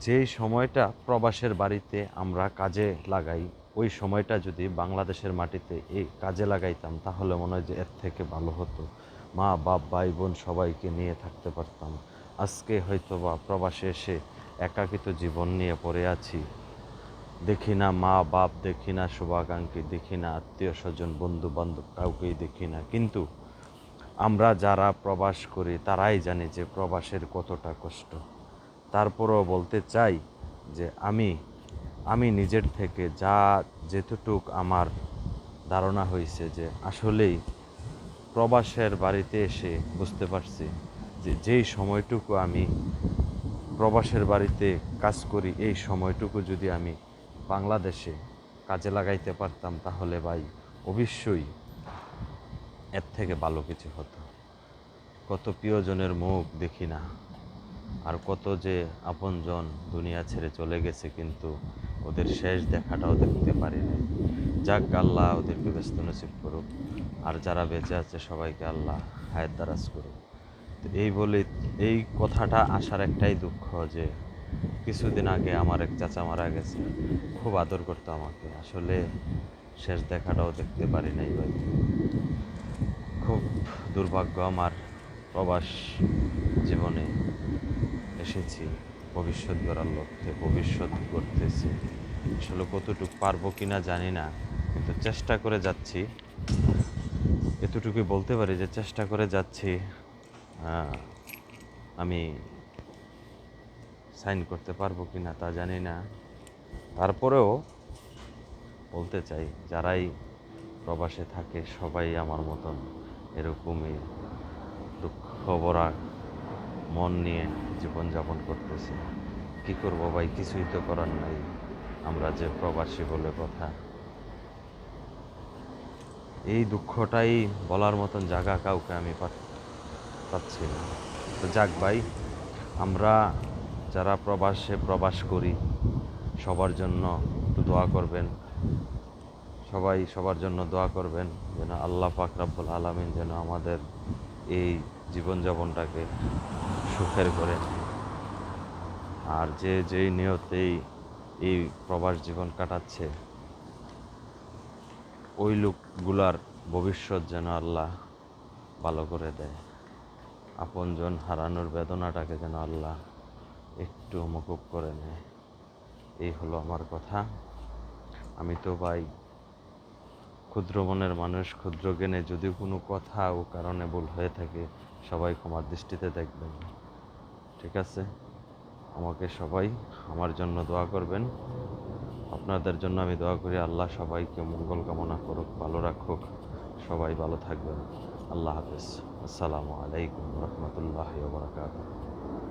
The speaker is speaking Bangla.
যেই সময়টা প্রবাসের বাড়িতে আমরা কাজে লাগাই, ওই সময়টা যদি বাংলাদেশের মাটিতে এই কাজে লাগাইতাম, তাহলে মনে হয় যে এর থেকে ভালো হতো। মা, বাপ, ভাই, বোন সবাইকে নিয়ে থাকতে পারতাম। আজকে হয়তো বা প্রবাসে এসে একাকিত জীবন নিয়ে পড়ে আছি। দেখি না মা, বাপ, দেখি না শুভাকাঙ্ক্ষী, দেখি না আত্মীয় স্বজন বন্ধু বান্ধব কাউকেই দেখি না। কিন্তু আমরা যারা প্রবাস করি, তারাই জানি যে প্রবাসের কতটা কষ্ট। তারপরেও বলতে চাই যে আমি আমি নিজের থেকে যা যেতটুক আমার ধারণা হয়েছে যে আসলেই প্রবাসের বাড়িতে এসে বুঝতে পারছি যে যেই সময়টুকু আমি প্রবাসের বাড়িতে কাজ করি, এই সময়টুকু যদি আমি বাংলাদেশে কাজে লাগাইতে পারতাম তাহলে ভাই অবশ্যই এর থেকে ভালো কিছু হতো। কত প্রিয়জনের মুখ দেখি না। আর কত যে আপনজন দুনিয়া ছেড়ে চলে গেছে কিন্তু ওদের শেষ দেখাটাও দেখতে পারি না যাক, আল্লাহ ওদেরকে ব্যস্ত নসিব করুক। আর যারা বেঁচে আছে, সবাইকে আল্লাহ হায়াত দারাজ করুক। তো এই বলে, এই কথাটা আসার একটাই দুঃখ যে কিছুদিন আগে আমার এক চাচা মারা গেছে। খুব আদর করতো আমাকে। আসলে শেষ দেখাটাও দেখতে পারি নাই ভাই খুব দুর্ভাগ্য আমার প্রবাস জীবনে। এসেছি, ভবিষ্যৎ গড়ার লক্ষ্যে, ভবিষ্যৎ করতেছি আসলে কতটুকু পারব কি না জানি না, কিন্তু চেষ্টা করে যাচ্ছি। এতটুকুই বলতে পারি যে চেষ্টা করে যাচ্ছি আমি সাইন করতে পারব কি না তা জানি না। তারপরেও বলতে চাই, যারাই প্রবাসে থাকে সবাই আমার মতন এরকমই দুঃখ ভরা মন নিয়ে জীবনযাপন করতেছি। কি করব ভাই? কিছুই তো করার নাই। আমরা যে প্রবাসী বলে কথা। এই দুঃখটাই বলার মতন জায়গা কাউকে আমি পাচ্ছি না। তো যাক ভাই, আমরা যারা প্রবাসে প্রবাস করি, সবার জন্য একটু দোয়া করবেন। সবাই সবার জন্য দোয়া করবেন যেন আল্লাহ পাক রাব্বুল আলামিন যেন আমাদের এই জীবনযাপনটাকে সুখের করে আর যে যেই নিয়তেই এই প্রবাস জীবন কাটাচ্ছে, ওই লোকগুলার ভবিষ্যৎ যেন আল্লাহ ভালো করে দেয়। আপনজন হারানোর বেদনাটাকে যেন আল্লাহ একটু মুকুব করে নেয়। এই হলো আমার কথা। আমি তো ভাই ক্ষুদ্র মনের মানুষ, ক্ষুদ্র জ্ঞানে যদি কোনো কথা ও কারণে ভুল হয়ে থাকে, সবাই ক্ষমার দৃষ্টিতে দেখবেন। ঠিক আছে? আমাকে সবাই আমার জন্য দোয়া করবেন। আপনাদের জন্য আমি দোয়া করি, আল্লাহ সবাইকে মঙ্গল কামনা করুক, ভালো রাখুক। সবাই ভালো থাকবেন। আল্লাহ হাফেজ। আসসালামু আলাইকুম রহমতুল্লাহ বরাকাতুহ।